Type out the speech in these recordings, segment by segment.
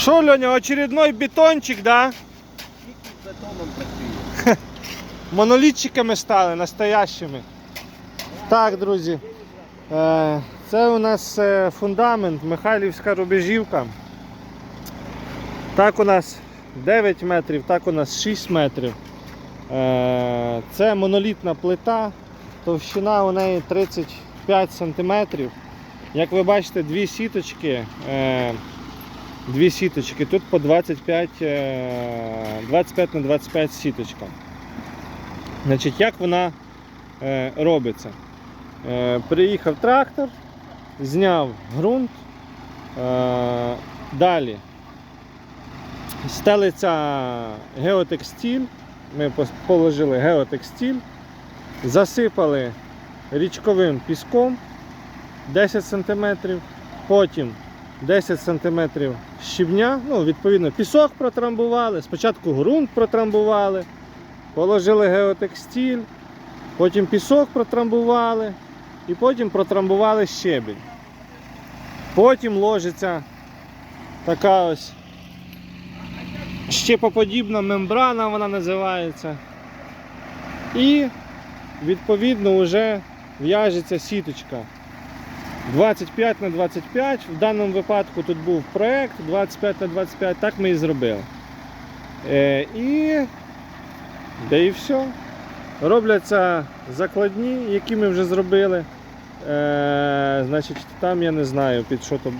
Що, Льоня, очередной бетончик, да? Бетоном. Монолітчиками стали, настоящими. Так, друзі. е, Це у нас е, фундамент, Михайлівська рубежівка. Так у нас 9 метрів, так у нас 6 метрів. Е, Це монолітна плита, товщина у неї 35 сантиметрів. Як ви бачите, дві сіточки. Е, Дві сіточки. Тут по 25, е, 25 на 25 сіточка. Значить, як вона е, робиться? Е, приїхав трактор, зняв ґрунт, е, далі стелиться геотекстиль, ми положили геотекстиль, засипали річковим піском 10 см, потім 10 см щебня, ну, відповідно, пісок протрамбували, спочатку ґрунт протрамбували. Положили геотекстиль, потім пісок протрамбували і потім протрамбували щебінь. Потім ложиться така ось щепоподібна мембрана, вона називається. І відповідно вже в'яжеться сіточка. 25 на 25. В даному випадку тут був проєкт 25 на 25, так ми і зробили. Е, і де і все. Робляться закладні, які ми вже зробили. Е, значить, там я не знаю, під що то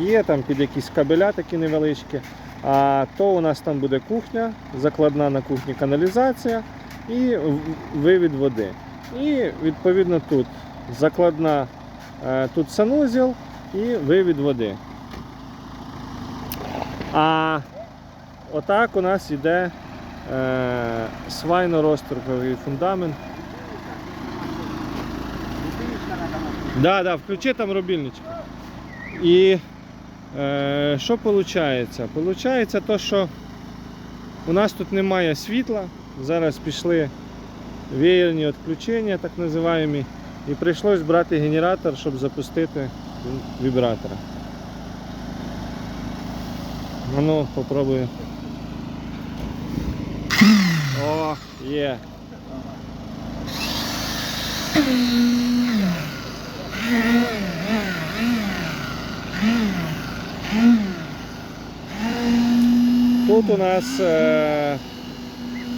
є, там під якісь кабеля такі невеличкі. А то у нас там буде кухня, закладна на кухні каналізація і вивід води. І відповідно тут закладна, тут санузел і вивід води. А отак у нас йде е, свайно-розторговий фундамент. Да, да, включи там рубільничок. І е, що виходить? Получається то, що у нас тут немає світла. Зараз пішли веєрні відключення, так називаємо. І прийшлось брати генератор, щоб запустити вібратора. А ну, попробую. О, є. Тут у нас е,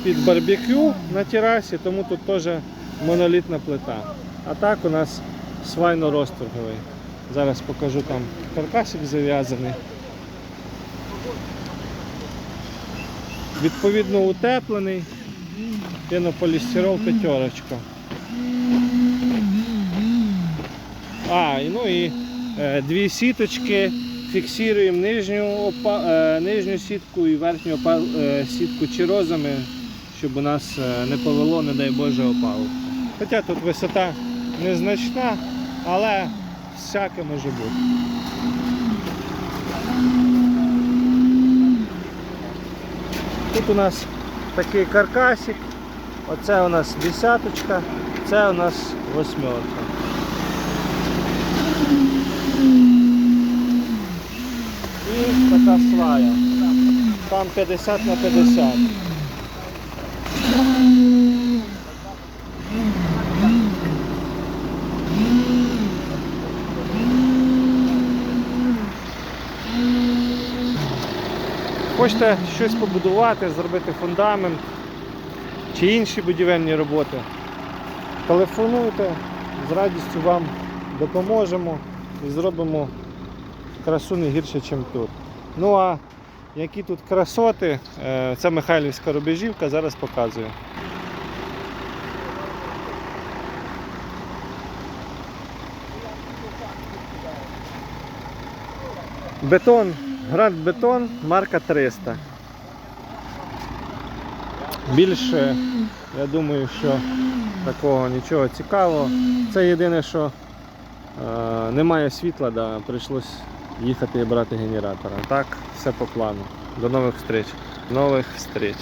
під барбекю на терасі, тому тут теж монолітна плита. А так у нас свайно-розторговий. Зараз покажу там каркасик зав'язаний. Відповідно утеплений. Пенополістирол п'ятерочка. А, ну і е, дві сіточки. Фіксуємо нижню, опа, е, нижню сітку і верхню опа, е, сітку чирозами, щоб у нас е, не повело, не дай Боже, опалу. Хоча тут висота незначна, але всяке може бути. Тут у нас такий каркасик, оце у нас десяточка, це у нас восьмерка. І така свая. Там 50 на 50. Хочете щось побудувати, зробити фундамент чи інші будівельні роботи, телефонуйте, з радістю вам допоможемо і зробимо красу не гірше, ніж тут. Ну а які тут красоти, е, це Михайлівська рубежівка, зараз показую. Бетон, гранд бетон, марка 300. Більше, я думаю, що такого нічого цікавого. Це єдине, що е, немає світла, да, прийшлось їхати і брати генератора. Так, все по плану. До нових встреч. Нових встреч.